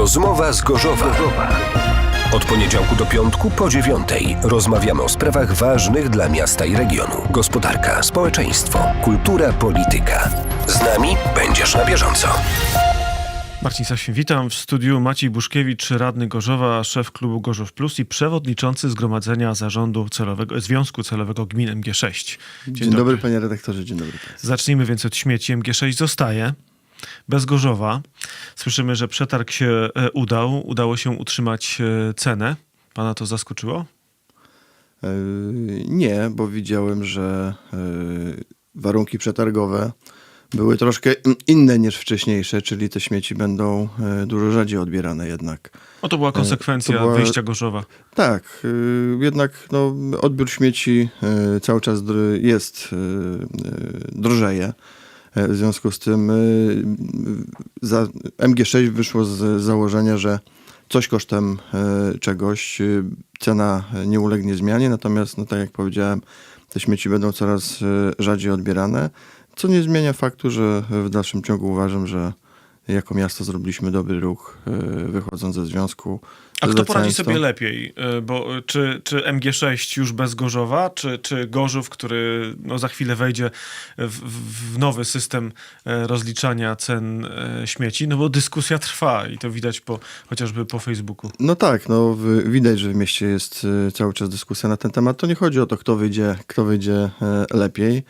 Rozmowa z Gorzowa. Od poniedziałku do piątku po dziewiątej rozmawiamy o sprawach ważnych dla miasta i regionu. Gospodarka, społeczeństwo, kultura, polityka. Z nami będziesz na bieżąco. Marcin Sasin, witam w studiu Maciej Buszkiewicz, radny Gorzowa, szef klubu Gorzów Plus i przewodniczący Zgromadzenia Zarządu Celowego, Związku Celowego Gmin MG6. Dzień, dobry. panie redaktorze, dzień dobry państwu. Zacznijmy więc od śmieci. MG6 zostaje bez Gorzowa. Słyszymy, że przetarg się e, udał, udało się utrzymać e, cenę. Pana to zaskoczyło? Yy, Nie, bo widziałem, że warunki przetargowe były troszkę in- inne niż wcześniejsze, czyli te śmieci będą dużo rzadziej odbierane jednak. O, to była konsekwencja to była- wyjścia Gorzowa. Tak, jednak no, odbiór śmieci cały czas jest, drożeje. Yy, W związku z tym za, MG6 wyszło z założenia, że coś kosztem yy, czegoś, cena nie ulegnie zmianie, natomiast, no, tak jak powiedziałem, te śmieci będą coraz rzadziej odbierane, co nie zmienia faktu, że w dalszym ciągu uważam, że jako miasto zrobiliśmy dobry ruch, wychodząc ze związku. A kto poradzi sobie lepiej? E, Bo e, czy, czy MG6 już bez Gorzowa, czy, czy Gorzów, który no, za chwilę wejdzie w, w- nowy system e, rozliczania cen śmieci? No bo dyskusja trwa i to widać po, chociażby po Facebooku. No tak, no widać, że w mieście jest y, cały czas dyskusja na ten temat. To nie chodzi o to, kto wyjdzie, kto wyjdzie lepiej.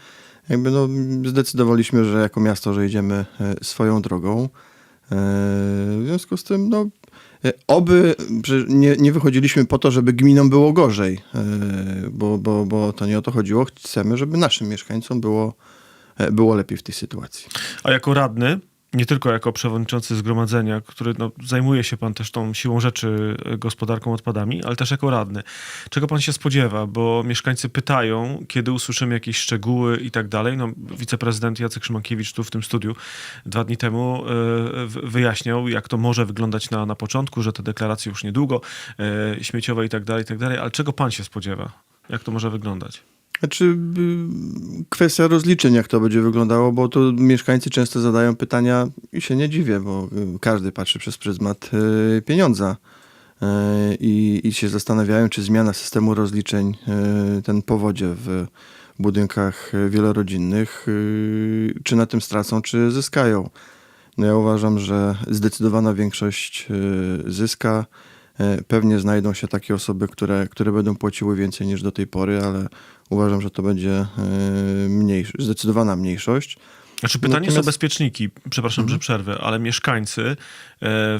Jakby no, zdecydowaliśmy, że jako miasto, że idziemy swoją drogą. W związku z tym, no, oby że nie, nie wychodziliśmy po to, żeby gminom było gorzej, e, bo, bo, bo to nie o to chodziło. Chcemy, żeby naszym mieszkańcom było, e, było lepiej w tej sytuacji. A jako radny, nie tylko jako przewodniczący zgromadzenia, który no, zajmuje się pan też tą siłą rzeczy e, gospodarką odpadami, ale też jako radny. Czego pan się spodziewa? Bo mieszkańcy pytają, kiedy usłyszymy jakieś szczegóły i tak dalej. No, wiceprezydent Jacek Szymankiewicz tu w tym studiu dwa dni temu e, wyjaśniał, jak to może wyglądać na, na początku, że te deklaracje już niedługo, e, śmieciowe i tak dalej, i tak dalej. Ale czego pan się spodziewa? Jak to może wyglądać? Znaczy, y, kwestia rozliczeń, jak to będzie wyglądało, bo to mieszkańcy często zadają pytania i się nie dziwię, bo y, każdy patrzy przez pryzmat y, pieniądza i, i się zastanawiają, czy zmiana systemu rozliczeń, ten powodzie w budynkach wielorodzinnych, czy na tym stracą, czy zyskają. No ja uważam, że zdecydowana większość zyska. Pewnie znajdą się takie osoby, które, które będą płaciły więcej niż do tej pory, ale uważam, że to będzie e, mniejsz, zdecydowana mniejszość. Znaczy pytanie są Natomiast- Mhm. bezpieczniki, przepraszam, że przerwę, ale mieszkańcy e,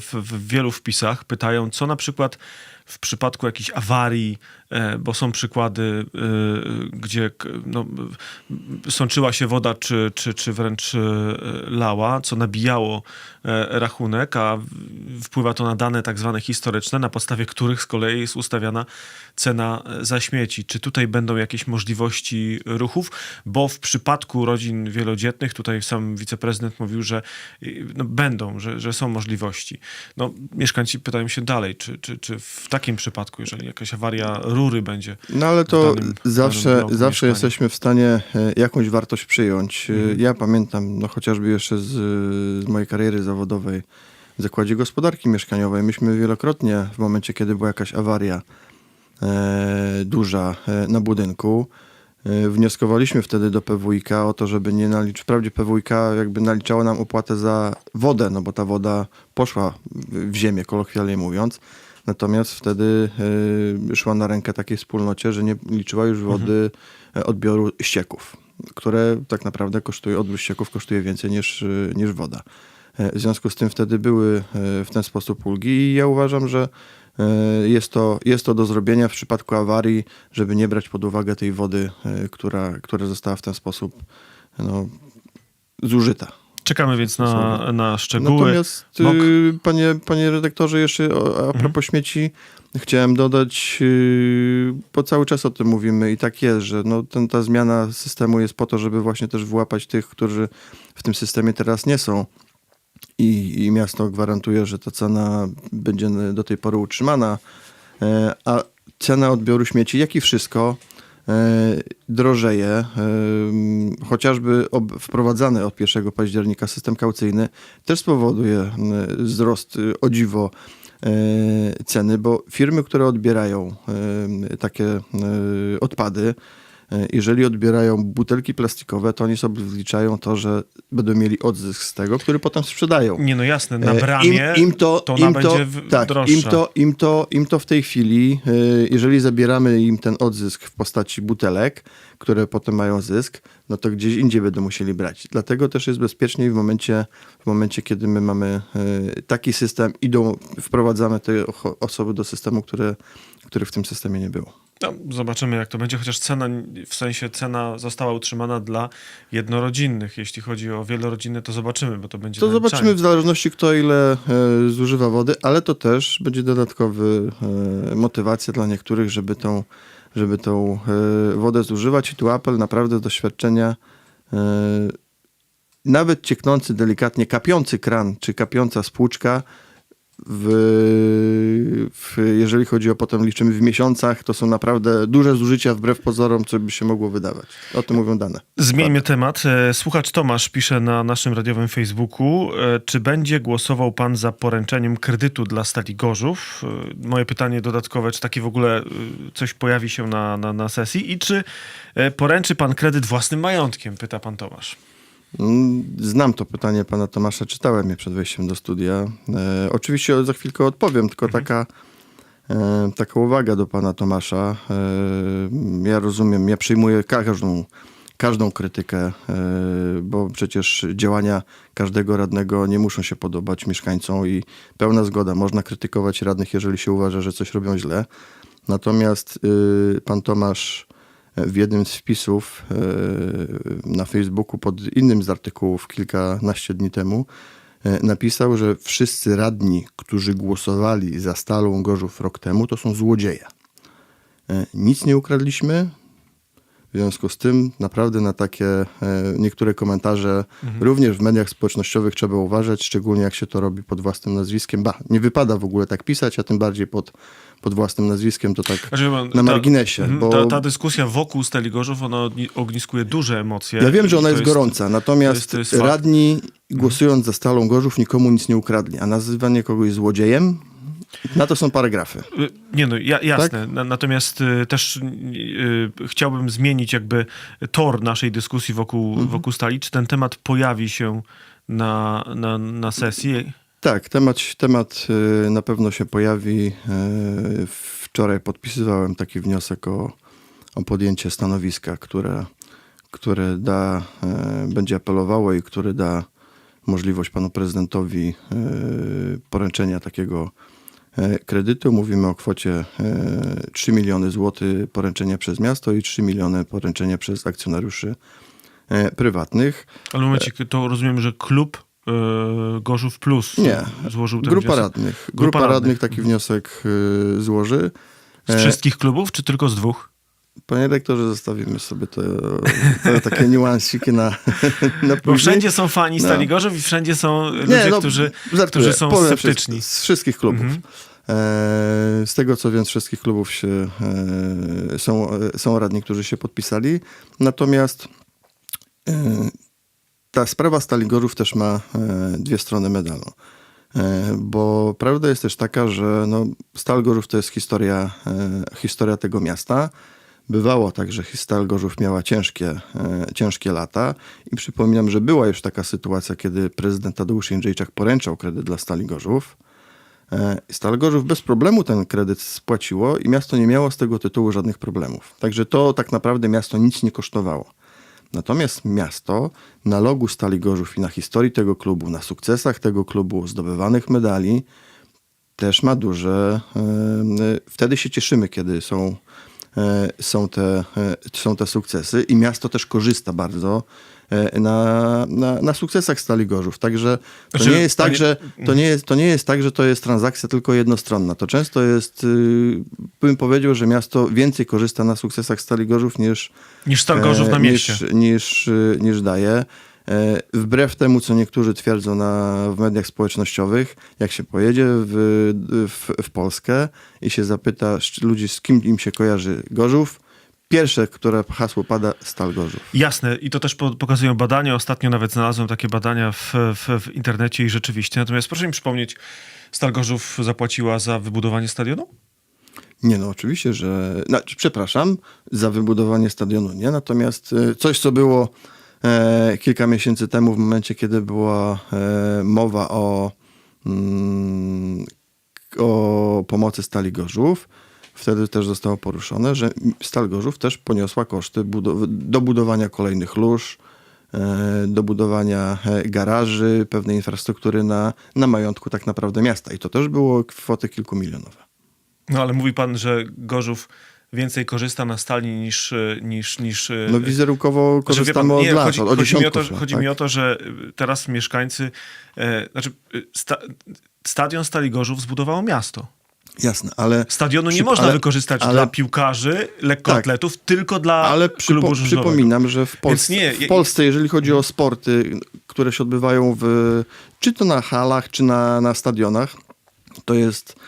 w, w wielu wpisach pytają, co na przykład w przypadku jakichś awarii, e, bo są przykłady, e, gdzie no, sączyła się woda, czy, czy, czy wręcz lała, co nabijało rachunek, a wpływa to na dane tak zwane historyczne, na podstawie których z kolei jest ustawiana cena za śmieci. Czy tutaj będą jakieś możliwości ruchów? Bo w przypadku rodzin wielodzietnych, tutaj sam wiceprezydent mówił, że no, będą, że, że są możliwości. No, mieszkańcy pytają się dalej, czy, czy, czy w takim przypadku, jeżeli jakaś awaria rury będzie. No ale to danym- zawsze, zawsze jesteśmy w stanie e, jakąś wartość przyjąć. E, Mhm. Ja pamiętam, no chociażby jeszcze z, z mojej kariery zawodowej w Zakładzie Gospodarki Mieszkaniowej, myśmy wielokrotnie w momencie, kiedy była jakaś awaria e, duża e, na budynku, wnioskowaliśmy wtedy do PWiK o to, żeby nie naliczyć, wprawdzie PWiK jakby naliczało nam opłatę za wodę, no bo ta woda poszła w ziemię, kolokwialnie mówiąc, Natomiast wtedy y, szła na rękę takiej wspólnocie, że nie liczyła już wody e, odbioru ścieków, które tak naprawdę kosztuje, odbiór ścieków kosztuje więcej niż, niż woda. E, W związku z tym wtedy były e, w ten sposób ulgi i ja uważam, że e, jest to, jest to do zrobienia w przypadku awarii, żeby nie brać pod uwagę tej wody, e, która, która została w ten sposób no, zużyta. Czekamy więc na, na szczegóły. Natomiast, Mok- y, panie, panie redaktorze, jeszcze a propos śmieci, chciałem dodać, y, bo cały czas o tym mówimy i tak jest, że no, ten, ta zmiana systemu jest po to, żeby właśnie też wyłapać tych, którzy w tym systemie teraz nie są. I, I miasto gwarantuje, że ta cena będzie do tej pory utrzymana, e, a cena odbioru śmieci, jak i wszystko, e, drożeje. E, chociażby wprowadzany od 1 października system kaucyjny też spowoduje wzrost o dziwo ceny, bo firmy, które odbierają takie odpady, jeżeli odbierają butelki plastikowe, to oni sobie wliczają to, że będą mieli odzysk z tego, który potem sprzedają. Nie, no jasne, na E, bramie im, im to, to im będzie to, tak, droższa. im to, im, to, im to w tej chwili, e, jeżeli zabieramy im ten odzysk w postaci butelek, które potem mają zysk, no to gdzieś indziej będą musieli brać. Dlatego też jest bezpieczniej w momencie, w momencie kiedy my mamy e, taki system, idą, wprowadzamy te osoby do systemu, które, które w tym systemie nie było. No, zobaczymy, jak to będzie, chociaż cena, w sensie cena została utrzymana dla jednorodzinnych. Jeśli chodzi o wielorodzinne, to zobaczymy, bo to będzie To naliczanie. zobaczymy w zależności kto ile e, zużywa wody, ale to też będzie dodatkowy e, motywacja dla niektórych, żeby tą, żeby tą e, wodę zużywać. I tu apel naprawdę z doświadczenia e, nawet cieknący delikatnie, kapiący kran, czy kapiąca spłuczka w, w, jeżeli chodzi o potem liczymy w miesiącach, to są naprawdę duże zużycia wbrew pozorom, co by się mogło wydawać. O tym mówią dane. Zmieńmy temat. E, Słuchacz Tomasz pisze na naszym radiowym Facebooku, e, czy będzie głosował pan za poręczeniem kredytu dla Stali Gorzów? E, Moje pytanie dodatkowe, czy takie w ogóle coś pojawi się na, na, na sesji i czy poręczy pan kredyt własnym majątkiem, pyta pan Tomasz. Mm, Znam to pytanie pana Tomasza, czytałem je przed wejściem do studia. E, oczywiście za chwilkę odpowiem, tylko taka, e, taka uwaga do pana Tomasza. E, ja rozumiem, ja przyjmuję każdą, każdą krytykę, e, bo przecież działania każdego radnego nie muszą się podobać mieszkańcom i pełna zgoda. Można krytykować radnych, jeżeli się uważa, że coś robią źle. Natomiast y, pan Tomasz w jednym z wpisów e, na Facebooku pod innym z artykułów kilkanaście dni temu e, napisał, że wszyscy radni, którzy głosowali za Stalą Gorzów rok temu, to są złodzieje. E, Nic nie ukradliśmy. W związku z tym naprawdę na takie e, niektóre komentarze również w mediach społecznościowych trzeba uważać, szczególnie jak się to robi pod własnym nazwiskiem. Ba, nie wypada w ogóle tak pisać, a tym bardziej pod, pod własnym nazwiskiem to tak Znaczy, na ta- marginesie. mhm, Bo Ta, ta dyskusja wokół Steli Gorzów, ona ogni- ogniskuje duże emocje. Ja wiem, że ona to jest, gorąca, natomiast to jest- to jest radni głosując za Stalą Gorzów nikomu nic nie ukradli, a nazywanie kogoś złodziejem, na to są paragrafy. Y, Nie no, ja, jasne. Tak? Na, natomiast y, też y, chciałbym zmienić jakby tor naszej dyskusji wokół, Mhm. wokół stali. Czy ten temat pojawi się na, na, na sesji? Tak, temat, temat na pewno się pojawi. Wczoraj podpisywałem taki wniosek o, o podjęcie stanowiska, które, które da, będzie apelowało i który da możliwość panu prezydentowi poręczenia takiego kredytu. Mówimy o kwocie y, 3 miliony złotych poręczenia przez miasto i 3 miliony poręczenia przez akcjonariuszy y, prywatnych. Ale momencik, to rozumiem, że klub Gorzów Plus Nie. złożył ten Grupa wniosek. radnych. Grupa Grupa, radnych. radnych taki wniosek y, złoży. Z E, wszystkich klubów, czy tylko z dwóch? Panie rektorze, zostawimy sobie te, te takie niuansiki na, na Bo wszędzie są fani No. Stali Gorzów i wszędzie są ludzie, no, którzy, żartuję. którzy są sceptyczni. Mhm. wszystko- Z wszystkich klubów. E, z tego co wiem, z wszystkich klubów się, e, są, e, są radni, którzy się podpisali. Natomiast ta sprawa Stali Gorzów też ma dwie strony medalu. Bo prawda jest też taka, że no, Stal Gorzów to jest historia, historia tego miasta. Bywało tak, że Stal Gorzów miała ciężkie, e, ciężkie lata i przypominam, że była już taka sytuacja, kiedy prezydent Tadeusz Jędrzejczak poręczał kredyt dla Stali Gorzów. E, Stal Gorzów bez problemu ten kredyt spłaciło i miasto nie miało z tego tytułu żadnych problemów. Także to tak naprawdę miasto nic nie kosztowało. Natomiast miasto na logu Stali Gorzów i na historii tego klubu, na sukcesach tego klubu, zdobywanych medali, też ma duże. e, Wtedy się cieszymy, kiedy są, są, te, e, są te sukcesy i miasto też korzysta bardzo e, na, na, na sukcesach Stali Gorzów. Także to Znaczy, nie jest tak, że to nie jest, to nie jest tak, że to jest transakcja tylko jednostronna. To często jest, y, bym powiedział, że miasto więcej korzysta na sukcesach Stali Gorzów niż Niż Stal Gorzów na e, mieście. Niż, niż, y, niż daje. E, Wbrew temu, co niektórzy twierdzą na, w mediach społecznościowych, jak się pojedzie w, w, w Polskę i się zapyta ludzi, z kim im się kojarzy Gorzów, pierwsze, które hasło pada, Stal Gorzów. Jasne, i to też po- pokazują badania. Ostatnio nawet znalazłem takie badania w, w, w internecie i rzeczywiście. Natomiast proszę mi przypomnieć, Stal Gorzów zapłaciła za wybudowanie stadionu? Nie, no oczywiście, że. Znaczy, przepraszam, za wybudowanie stadionu nie, natomiast e, coś, co było kilka miesięcy temu, w momencie, kiedy była e, mowa o, mm, o pomocy Stali Gorzów, wtedy też zostało poruszone, że Stal Gorzów też poniosła koszty budow- dobudowania kolejnych lóż, e, dobudowania e, garaży, pewnej infrastruktury na, na majątku tak naprawdę miasta. I to też było kwoty kilkumilionowe. No ale mówi pan, że Gorzów więcej korzysta na stali niż... e, niż, niż e, No wizerunkowo Znaczy, korzystamy pan, od nie, lat, chodzi, od chodzi, mi o, to, lat, chodzi tak? mi o to, że y, teraz mieszkańcy, e, znaczy sta, stadion Stali Gorzów zbudowało miasto. Jasne, ale... Stadionu nie Przy- można ale- wykorzystać ale- dla piłkarzy, lekkoatletów, tylko dla Ale klubu przypo, żużlowego. przypominam, że w, Polsce, nie, w Polsce, jeżeli chodzi o sporty, które się odbywają w, czy to na halach, czy na, na stadionach, to jest e,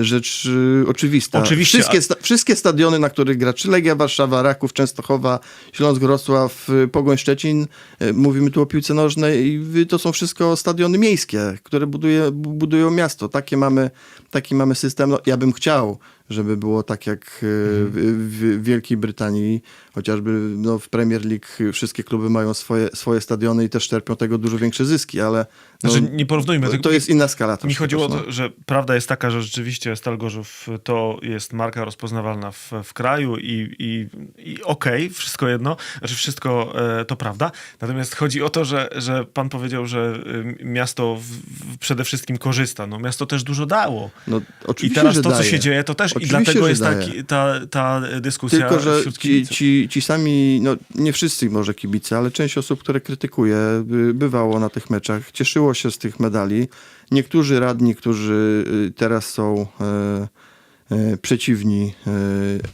rzecz e, oczywista. Oczywiście, Wszystkie, sta, wszystkie stadiony, na których gra czy Legia Warszawa, Raków, Częstochowa, Śląsk, Wrocław, e, Pogoń Szczecin, e, mówimy tu o piłce nożnej, to są wszystko stadiony miejskie, które buduje, bu- budują miasto. Takie mamy, taki mamy system. No, ja bym chciał, żeby było tak jak e, w, w Wielkiej Brytanii, chociażby no, w Premier League wszystkie kluby mają swoje, swoje stadiony i też czerpią tego dużo większe zyski, ale no, Znaczy, nie porównujmy tego. to jest inna skala. Mi chodziło o to, że prawda jest taka, że rzeczywiście Stal Gorzów to jest marka rozpoznawalna w, w kraju i, i, i okej, wszystko jedno, znaczy wszystko e, to prawda. Natomiast chodzi o to, że, że pan powiedział, że y, miasto w, w przede wszystkim korzysta. No miasto też dużo dało. No, I teraz że to, co daje. się dzieje, to też i dlatego jest taki, ta, ta dyskusja Tylko, że wśród ci, ci, ci sami, no nie wszyscy może kibice, ale część osób, które krytykuje, by- bywało na tych meczach, cieszyło się z tych medali. Niektórzy radni, którzy y, teraz są e, przeciwni,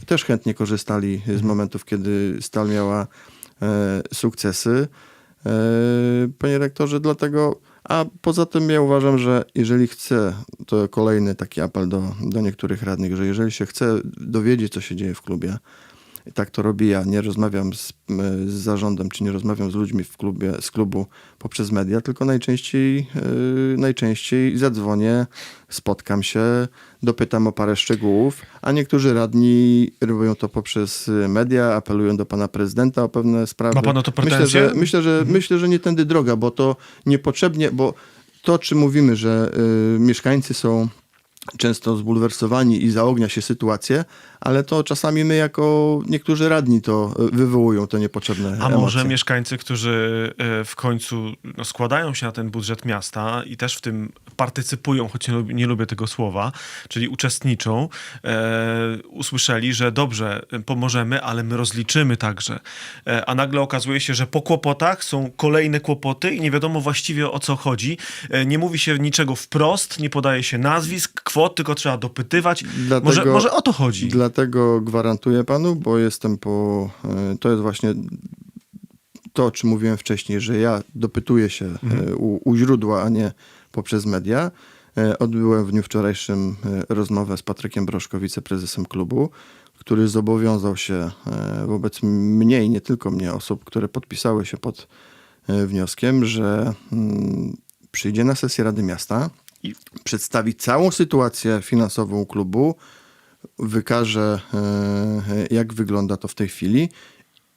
też chętnie korzystali z momentów, kiedy Stal miała sukcesy. E, Panie rektorze, dlatego, a poza tym ja uważam, że jeżeli chce, to kolejny taki apel do, do niektórych radnych, że jeżeli się chce dowiedzieć, co się dzieje w klubie, tak to robię ja, nie rozmawiam z, z zarządem, czy nie rozmawiam z ludźmi w klubie, z klubu poprzez media, tylko najczęściej, yy, najczęściej zadzwonię, spotkam się, dopytam o parę szczegółów, a niektórzy radni robią to poprzez y, media, apelują do pana prezydenta o pewne sprawy. Ma pan o to myślę, pretensje? że, myślę, że, myślę, że nie tędy droga, bo to niepotrzebnie, bo to, czy mówimy, że y, mieszkańcy są często zbulwersowani i zaognia się sytuację, ale to czasami my jako niektórzy radni to y, wywołują te niepotrzebne A emocje. może mieszkańcy, którzy e, w końcu no, składają się na ten budżet miasta i też w tym partycypują, choć nie, lubię- nie lubię tego słowa, czyli uczestniczą, e, usłyszeli, że dobrze, e, pomożemy, ale my rozliczymy także. E, a nagle okazuje się, że po kłopotach są kolejne kłopoty i nie wiadomo właściwie o co chodzi. E, nie mówi się niczego wprost, nie podaje się nazwisk, kwot, tylko trzeba dopytywać. Dlatego- może, może o to chodzi. Dlatego gwarantuję panu, bo jestem po. y, To jest właśnie to, o czym mówiłem wcześniej, że ja dopytuję się y, u, u źródła, a nie poprzez media. Y, Odbyłem w dniu wczorajszym rozmowę z Patrykiem Broszko, wiceprezesem klubu, który zobowiązał się wobec mnie i nie tylko mnie, osób, które podpisały się pod wnioskiem, że mm, przyjdzie na sesję Rady Miasta i przedstawi całą sytuację finansową klubu, wykaże, e, jak wygląda to w tej chwili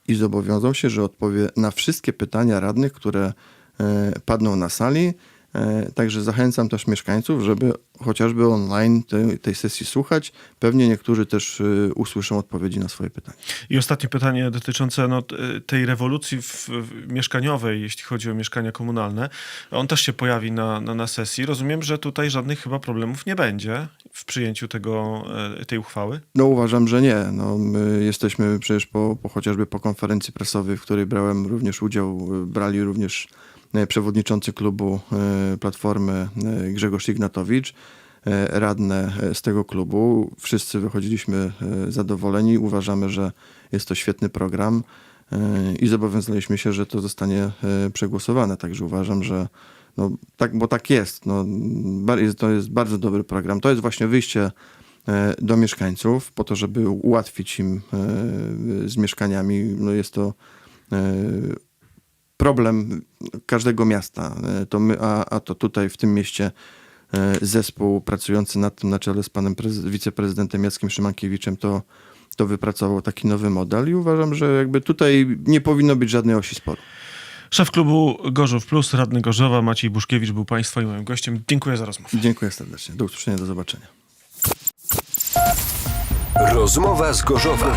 i zobowiązał się, że odpowie na wszystkie pytania radnych, które e, padną na sali. E, Także zachęcam też mieszkańców, żeby chociażby online tej, tej sesji słuchać. Pewnie niektórzy też e, usłyszą odpowiedzi na swoje pytania. I ostatnie pytanie dotyczące no, t- tej rewolucji w, w mieszkaniowej, jeśli chodzi o mieszkania komunalne. On też się pojawi na, na, na sesji. Rozumiem, że tutaj żadnych chyba problemów nie będzie w przyjęciu tego, e, tej uchwały. No uważam, że nie. No, my jesteśmy przecież po, po chociażby po konferencji prasowej, w której brałem również udział, brali również e, przewodniczący klubu e, Platformy e, Grzegorz Ignatowicz, e, radne e, z tego klubu. Wszyscy wychodziliśmy e, zadowoleni. Uważamy, że jest to świetny program e, i zobowiązaliśmy się, że to zostanie e, przegłosowane. Także uważam, że no, tak, bo tak jest. No. To jest bardzo dobry program. To jest właśnie wyjście e, do mieszkańców po to, żeby ułatwić im e, z mieszkaniami. No jest to e, problem każdego miasta. E, To my, a, a to tutaj w tym mieście e, zespół pracujący nad tym na czele z panem prez- wiceprezydentem Jackiem Szymankiewiczem to, to wypracował taki nowy model i uważam, że jakby tutaj nie powinno być żadnej osi sporu. Szef klubu Gorzów Plus, radny Gorzowa, Maciej Buszkiewicz był Państwa i moim gościem. Dziękuję za rozmowę. Dziękuję serdecznie. Do usłyszenia, do zobaczenia. Rozmowa z Gorzowa.